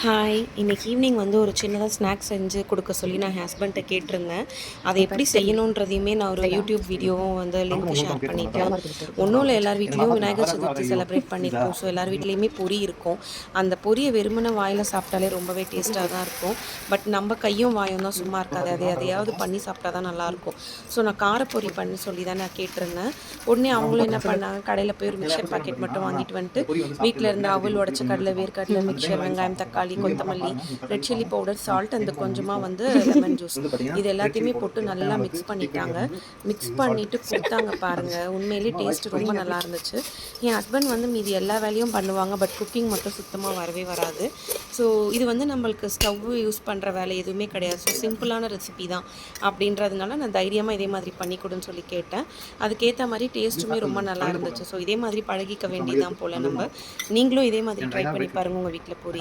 Hi இன்னைக்கு evening வந்து ஒரு சின்னதாக ஸ்நாக்ஸ் செஞ்சு கொடுக்க சொல்லி நான் ஹஸ்பண்ட்டை கேட்டிருந்தேன். அதை எப்படி செய்யணுன்றதையுமே நான் ஒரு யூடியூப் வீடியோவும் வந்து லிங்க் ஷேர் பண்ணிட்டேன். ஒன்றும் இல்லை எல்லார் வீட்லேயும் விநாயகர் சதுர்த்தி செலிப்ரேட் பண்ணியிருக்கோம் ஸோ எல்லார் வீட்லேயுமே பொரி இருக்கும். அந்த பொரியை வெறுமனை வாயில் சாப்பிட்டாலே ரொம்பவே டேஸ்ட்டாக தான் இருக்கும். பட் நம்ம கையும் வாயும் தான் சும்மா இருக்காது. அதை எதையாவது பண்ணி சாப்பிட்டா தான் நல்லாயிருக்கும் ஸோ நான் காரப்பொரி பண்ண சொல்லி தான் நான் கேட்டிருந்தேன். உடனே அவங்களும் என்ன பண்ணாங்க? கடையில் போய் ஒரு மிக்சர் பாக்கெட் மட்டும் வாங்கிட்டு வந்துட்டு வீட்டில் இருந்து அவல் உடச்ச கடலை வேர்க்கடலை மிக்சர் வெங்காயம் தக்காளி கொத்தமல்லி ரெட் சில்லி பவுடர் சால்ட் அந்த கொஞ்சமாக வந்து லெமன் ஜூஸ் இது எல்லாத்தையுமே போட்டு நல்லா மிக்ஸ் பண்ணிட்டாங்க. மிக்ஸ் பண்ணிட்டு கொடுத்தாங்க பாருங்க. உண்மையிலேயே டேஸ்ட் ரொம்ப நல்லா இருந்துச்சு. என் ஹஸ்பண்ட் வந்து மீதி எல்லா வேலையும் பண்ணுவாங்க பட் குக்கிங் மட்டும் சுத்தமாக வரவே வராது. ஸோ இது வந்து நம்மளுக்கு ஸ்டவ் யூஸ் பண்ணுற வேலை எதுவுமே கிடையாது. ஸோ சிம்பிளான ரெசிபி தான் அப்படின்றதுனால நான் தைரியமாக இதே மாதிரி பண்ணி கொடுன்னு சொல்லி கேட்டேன். அதுக்கேற்ற மாதிரி டேஸ்ட்டுமே ரொம்ப நல்லா இருந்துச்சு. ஸோ இதே மாதிரி பழகிக்க வேண்டியதான் போல் நம்ம. நீங்களும் இதே மாதிரி ட்ரை பண்ணி பாருங்கள் உங்கள் வீட்டில் பொரி